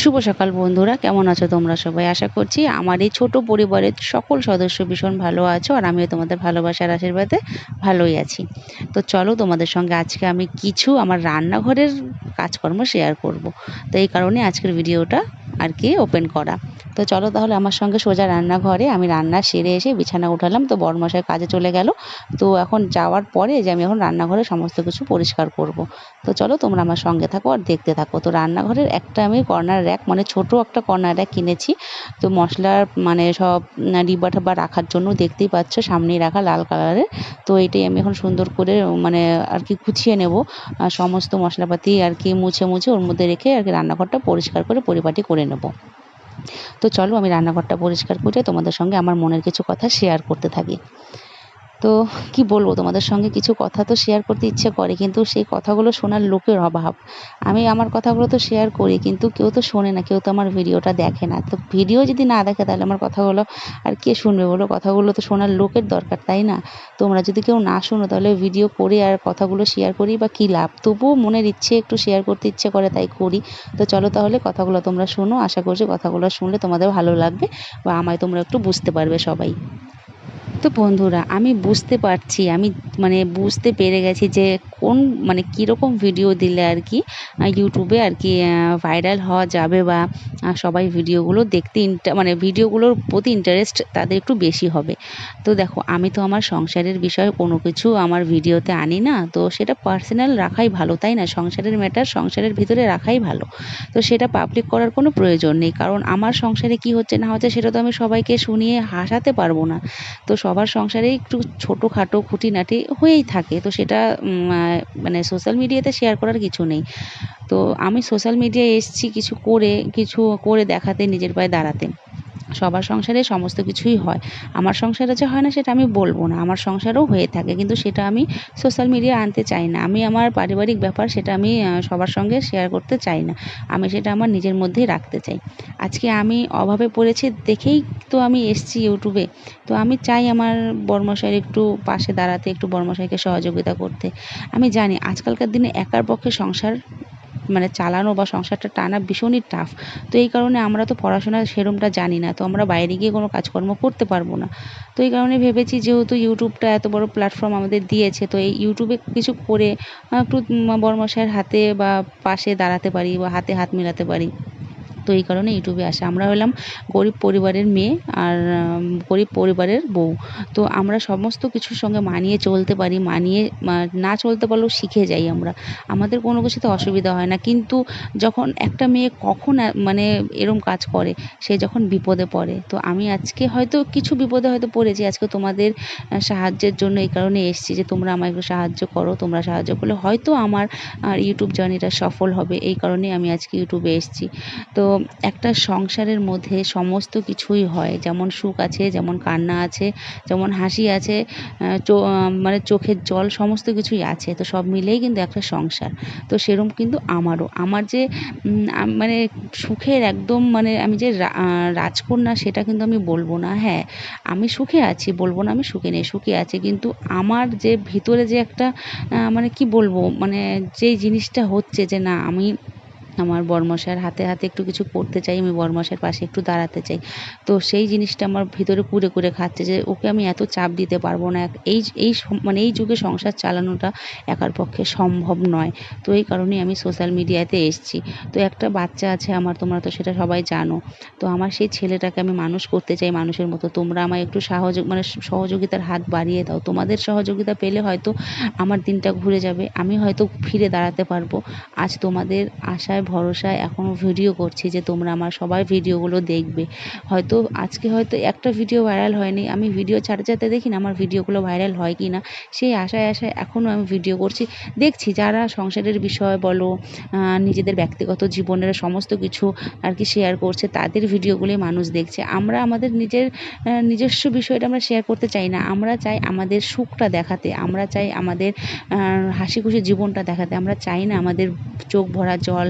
শুভ সকাল বন্ধুরা, কেমন আছো তোমরা সবাই? আশা করছি আমার এই ছোট পরিবারের সকল সদস্য ভীষণ ভালো আছো আর আমিও তোমাদের ভালোবাসার আশীর্বাদে ভালোই আছি। তো চলো তোমাদের সঙ্গে আজকে আমি কিছু আমার রান্নাঘরের কাজকর্ম শেয়ার করব। তো এই কারণে আজকের ভিডিওটা আর কি ওপেন করা। তো চলো তাহলে আমার সঙ্গে সোজা রান্নাঘরে আমি রান্না সেরে এসে বিছানা উঠালাম, তো বড়মশাই কাজে চলে গেল। তো এখন যাওয়ার পরে যে আমি এখন রান্নাঘরে সমস্ত কিছু পরিষ্কার করব। তো চলো তোমরা আমার সঙ্গে থাকো আর দেখতে থাকো। তো রান্নাঘরের একটা আমি কর্নার র্যাক মানে ছোট একটা কর্নার র্যাক কিনেছি। তো মশলার মানে সব ডিব্বা ঠাব্বা রাখার জন্য দেখতেই পাচ্ছ সামনেই রাখা লাল কালারের তো এটাই আমি এখন সুন্দর করে মানে আর কি গুছিয়ে নেব। সমস্ত মশলাপাতি আর কি মুছে মুছে ওর মধ্যে রেখে আর কি রান্নাঘরটা পরিষ্কার করে পরিপাটি করে নেব। তো চলো আমি রান্নাঘরটা পরিষ্কার করে তোমাদের সঙ্গে আমার মনের কিছু কথা শেয়ার করতে থাকি। তো কি বলব, তোমাদের সঙ্গে কিছু কথা তো শেয়ার করতে ইচ্ছে করে, কিন্তু সেই কথাগুলো শোনার লোকের অভাব। আমি আমার কথাগুলো তো শেয়ার করি, কিন্তু কেউ তো শোনে না, কেউ তো আমার ভিডিওটা দেখে না। তো ভিডিও যদি না দেখে, তাহলে আমার কথাগুলো আর কে শুনবে বলো? কথাগুলো তো শোনার লোকের দরকার, তাই না? তোমরা যদি কেউ না শোনো, তাহলে ভিডিও করে আর কথাগুলো শেয়ার করি বা কী লাভ? তবুও মনের ইচ্ছে একটু শেয়ার করতে ইচ্ছে করে, তাই করি। তো চলো তাহলে কথাগুলো তোমরা শোনো, আশা করছি কথাগুলো শুনলে তোমাদের ভালো লাগবে বা আমায় তোমরা একটু বুঝতে পারবে সবাই। তো বন্ধুরা, আমি বুঝতে পারছি, আমি মানে বুঝতে পেরে গেছি যে কোন মানে কীরকম ভিডিও দিলে আর কি ইউটিউবে আর কি ভাইরাল হওয়া যাবে বা সবাই ভিডিওগুলো দেখতে ইন্টা মানে ভিডিওগুলোর প্রতি ইন্টারেস্ট তাদের একটু বেশি হবে। তো দেখো, আমি তো আমার সংসারের বিষয়ে কোনো কিছু আমার ভিডিওতে আনি না, তো সেটা পার্সোনাল রাখাই ভালো, তাই না? সংসারের ম্যাটার সংসারের ভিতরে রাখাই ভালো। তো সেটা পাবলিক করার কোনো প্রয়োজন নেই, কারণ আমার সংসারে কি হচ্ছে না হচ্ছে সেটা তো আমি সবাইকে শুনিয়ে হাসাতে পারব না। তো সবার সংসারে একটু ছোটোখাটো খুঁটিনাটি হয়েই থাকে। তো সেটা মানে সোশ্যাল মিডিয়াতে শেয়ার করার কিছু নেই। তো আমি সোশ্যাল মিডিয়ায় এসছি কিছু করে কিছু করে দেখাতে, নিজের পায়ে দাঁড়াতে। সবার সংসারে সমস্ত কিছুই হয়। আমার সংসারে যে হয় না সেটা আমি বলব না। আমার সংসারেও হয়ে থাকে, কিন্তু সেটা আমি সোশ্যাল মিডিয়া আনতে চাই না। আমি আমার পারিবারিক ব্যাপার সেটা আমি সবার সঙ্গে শেয়ার করতে চাই না। আমি সেটা আমার নিজের মধ্যেই রাখতে চাই। আজকে আমি অভাবে পড়েছি দেখেই তো আমি এসছি ইউটিউবে। তো আমি চাই আমার বর্মশাইয়ের একটু পাশে দাঁড়াতে, একটু বর্মশাইকে সহযোগিতা করতে। আমি জানি আজকালকার দিনে একার পক্ষে সংসার মানে চালানো বা সংসারটা টানা ভীষণই টাফ তো এই কারণে আমরা তো পড়াশোনা সেরমটা জানি না, তো আমরা বাইরে গিয়ে কোনো কাজকর্ম করতে পারব না। তো এই কারণে ভেবেছি যেহেতু ইউটিউবটা এত বড় প্ল্যাটফর্ম আমাদের দিয়েছে, তো এই ইউটিউবে কিছু করে একটু বড়মশাইয়ের হাতে বা পাশে দাঁড়াতে পারি বা হাতে হাত মেলাতে পারি। তো এই কারণে ইউটিউবে আসে। আমরা হলাম গরিব পরিবারের মেয়ে আর গরিব পরিবারের বউ। তো আমরা সমস্ত কিছুর সঙ্গে মানিয়ে চলতে পারি, মানিয়ে না চলতে পারলেও শিখে যাই আমরা। আমাদের কোনো কিছুতে অসুবিধা হয় না। কিন্তু যখন একটা মেয়ে কখন মানে এরম কাজ করে, সে যখন বিপদে পড়ে। তো আমি আজকে হয়তো কিছু বিপদে হয়তো পড়েছি, আজকে তোমাদের সাহায্যের জন্য এই কারণে এসেছি যে তোমরা আমায় একটু সাহায্য করো, তোমরা সাহায্য করলে হয়তো আমার ইউটিউব জার্নিটা সফল হবে। এই কারণেই আমি আজকে ইউটিউবে এসেছি। তো একটা সংসারের মধ্যে সমস্ত কিছুই হয়। যেমন সুখ আছে, যেমন কান্না আছে, যেমন হাসি আছে মানে চোখের জল সমস্ত কিছুই আছে। তো সব মিলেই কিন্তু একটা সংসার। তো সেরম কিন্তু আমারও। আমার যে মানে সুখের একদম মানে আমি যে রাজকন্যা সেটা কিন্তু আমি বলব না। হ্যাঁ আমি সুখে আছি, বলব না আমি সুখে নেই, সুখে আছি। কিন্তু আমার যে ভিতরে যে একটা মানে কি বলব? মানে যেই জিনিসটা হচ্ছে যে না, আমি আমার বরমশাইয়ের হাতে হাতে একটু কিছু করতে চাই, আমি বরমশাইয়ের পাশে একটু দাঁড়াতে চাই। তো সেই জিনিসটা আমার ভিতরে কুরে কুরে খাচ্ছে যে ওকে আমি এত চাপ দিতে পারব না, এই এই মানে এই যুগে সংসার চালানোটা একার পক্ষে সম্ভব নয়। তো এই কারণেই আমি সোশ্যাল মিডিয়াতে এসেছি। তো একটা বাচ্চা আছে আমার, তোমরা তো সেটা সবাই জানো। তো আমার সেই ছেলেটাকে আমি মানুষ করতে চাই মানুষের মতো। তোমরা আমায় একটু সহযোগ মানে সহযোগিতার হাত বাড়িয়ে দাও। তোমাদের সহযোগিতা পেলে হয়তো আমার দিনটা ঘুরে যাবে। আমি হয়তো ফিরে দাঁড়াতে পারব। আজ তোমাদের আশায় ভরসায় এখনও ভিডিও করছি যে তোমরা আমার সবাই ভিডিওগুলো দেখবে। হয়তো আজকে হয়তো একটা ভিডিও ভাইরাল হয়নি, আমি ভিডিও ছাড়তে ছাড়তে দেখি না, আমার ভিডিওগুলো ভাইরাল হয় কি না সেই আশায় আশায় এখনও আমি ভিডিও করছি। দেখছি যারা সংসারের বিষয় বলো নিজেদের ব্যক্তিগত জীবনের সমস্ত কিছু আর কি শেয়ার করছে, তাদের ভিডিওগুলোই মানুষ দেখছে। আমরা আমাদের নিজের নিজস্ব বিষয়টা আমরা শেয়ার করতে চাই না। আমরা চাই আমাদের সুখটা দেখাতে, আমরা চাই আমাদের হাসি খুশি জীবনটা দেখাতে। আমরা চাই না আমাদের চোখ ভরা জল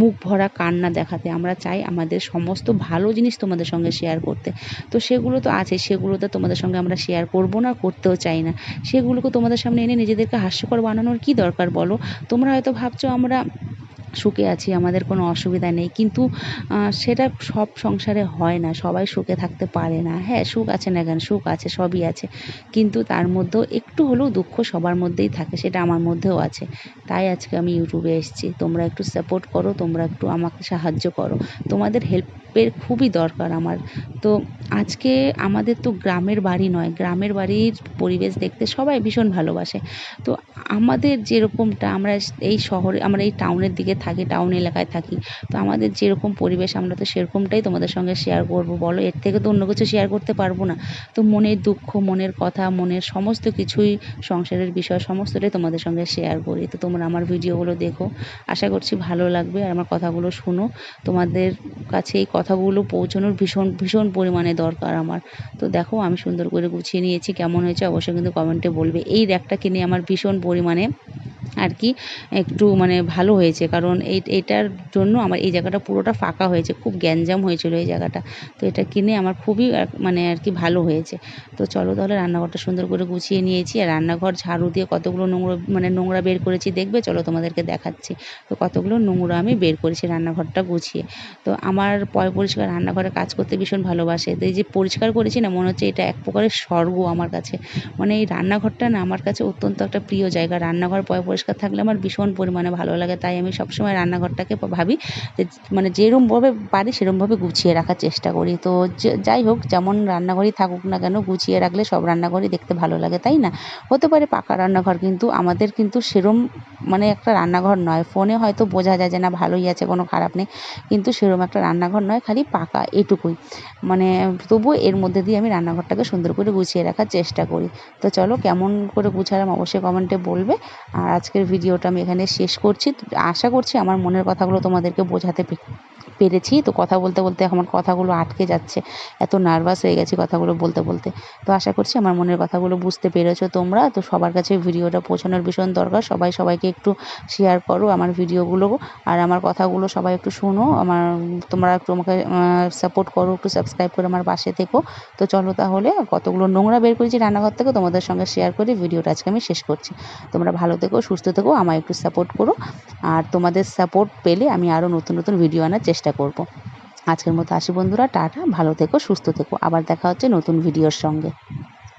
মুখ ভরা কান্না দেখাতে। আমরা চাই আমাদের সমস্ত ভালো জিনিস তোমাদের সঙ্গে শেয়ার করতে। তো সেগুলো তো আছে, সেগুলো তো তোমাদের সঙ্গে আমরা শেয়ার করব না, করতেও চাই না। সেগুলোকে তোমাদের সামনে এনে নিজেদেরকে হাস্যকর বানানোর কি দরকার বলো? তোমরা হয়তো ভাবছ আমরা সুখে আছি, আমাদের কোনো অসুবিধা নেই। কিন্তু সেটা সব সংসারে হয় না, সবাই সুখে থাকতে পারে না। হ্যাঁ সুখ আছে না কেন? সুখ আছে, সবই আছে। কিন্তু তার মধ্যেও একটু হলেও দুঃখ সবার মধ্যেই থাকে, সেটা আমার মধ্যেও আছে। তাই আজকে আমি ইউটিউবে এসেছি। তোমরা একটু সাপোর্ট করো, তোমরা একটু আমাকে সাহায্য করো। তোমাদের হেল্পের খুবই দরকার আমার। তো আজকে আমাদের তো গ্রামের বাড়ি নয়, গ্রামের বাড়ির পরিবেশ দেখতে সবাই ভীষণ ভালোবাসে। তো আমাদের যেরকমটা, আমরা এই শহরে, আমরা এই টাউনের দিকে থাকি টাউন এলাকায় থাকি। তো আমাদের যেরকম পরিবেশ, আমরা তো সেরকমটাই তোমাদের সঙ্গে শেয়ার করব। বলো, এর থেকে তো অন্য কিছু শেয়ার করতে পারব না। তো মনের দুঃখ, মনের কথা, মনের সমস্ত কিছুই সংসারের বিষয়, সমস্তটাই তোমাদের সঙ্গে শেয়ার করি। তো তোমরা আমার ভিডিওগুলো দেখো। আশা করছি ভালো লাগবে। আর আমার কথাগুলো শোনো। তোমাদের কাছে এই কথাগুলো পৌঁছানোর ভীষণ ভীষণ পরিমাণে দরকার আমার। তো দেখো, আমি সুন্দর করে গুছিয়ে নিয়েছি। কেমন হয়েছে, অবশ্যই কিন্তু কমেন্টে বলবে। এই র্যাকটা কিনে আমার ভীষণ পরিমাণে আর কি একটু মানে ভালো হয়েছে। কারণ এই, এটার জন্য আমার এই জায়গাটা পুরোটা ফাঁকা হয়েছে, খুব গ্যাঞ্জাম হয়েছিল এই জায়গাটা। তো এটা কিনে আমার খুবই মানে আর কি ভালো হয়েছে। তো চলো তাহলে রান্নাঘরটা সুন্দর করে গুছিয়ে নিয়েছি। আর রান্নাঘর ঝাড়ু দিয়ে কতগুলো নোংরা মানে নোংরা বের করেছি দেখবে? চলো তোমাদেরকে দেখাচ্ছি। তো কতগুলো নোংরা আমি বের করেছি রান্নাঘরটা গুছিয়ে। তো আমার পয় পরিষ্কার রান্নাঘরে কাজ করতে ভীষণ ভালোবাসে। তো এই যে পরিষ্কার করেছি না, মনে হচ্ছে এটা এক প্রকারের স্বর্গ আমার কাছে। মানে এই রান্নাঘরটা না আমার কাছে অত্যন্ত একটা প্রিয় জায়গা। রান্নাঘর পয় পরিষ্কার থাকলে আমার ভীষণ পরিমাণে ভালো লাগে। তাই আমি সবসময় রান্নাঘরটাকে ভাবি যে মানে যেরমভাবে পারি সেরমভাবে গুছিয়ে রাখার চেষ্টা করি। তো যাই হোক, যেমন রান্নাঘরই থাকুক না কেন, গুছিয়ে রাখলে সব রান্নাঘরই দেখতে ভালো লাগে, তাই না? হতে পারে পাকা রান্নাঘর কিন্তু আমাদের কিন্তু সেরম মানে একটা রান্নাঘর নয়। ফোনে হয়তো বোঝা যায় যে, না, ভালোই আছে, কোনো খারাপ নেই। কিন্তু সেরম একটা রান্নাঘর নয়, খালি পাকা, এটুকুই। মানে তবুও এর মধ্যে দিয়ে আমি রান্নাঘরটাকে সুন্দর করে গুছিয়ে রাখার চেষ্টা করি। তো চলো, কেমন করে গুছালাম অবশ্যই কমেন্টে বলবে। আর আজকের ভিডিওটা আমি এখানে শেষ করছি। আশা করছি আমার মনের কথাগুলো তোমাদেরকে বোঝাতে পেরেছি। তো কথা বলতে বলতে আমার কথাগুলো আটকে যাচ্ছে। এত নার্ভাস হয়ে গেছি কথাগুলো বলতে বলতে। তো আশা করছি আমার মনের কথাগুলো বুঝতে পেরেছ তোমরা। তো সবার কাছে ভিডিওটা পৌঁছানোর ভীষণ দরকার। সবাই সবাইকে একটু শেয়ার করো আমার ভিডিওগুলো আর আমার কথাগুলো সবাই একটু শোনো। আমার তোমরা একটু আমাকে সাপোর্ট করো, একটু সাবস্ক্রাইব করে আমার পাশে থেকো। তো চলো তাহলে কতগুলো নোংরা বের করেছি রান্নাঘর থেকে তোমাদের সঙ্গে শেয়ার করে। ভিডিওটা আজকে আমি শেষ করছি। তোমরা ভালো থেকো, সুস্থ থেকো, আমায় একটু সাপোর্ট করো। আর তোমাদের সাপোর্ট পেলে আমি আরও নতুন নতুন ভিডিও আনার চেষ্টা করব। আজকের মতো আসি বন্ধুরা, টাটা, ভালো থেকো, সুস্থ থেকো। আবার দেখা হচ্ছে নতুন ভিডিওর সঙ্গে।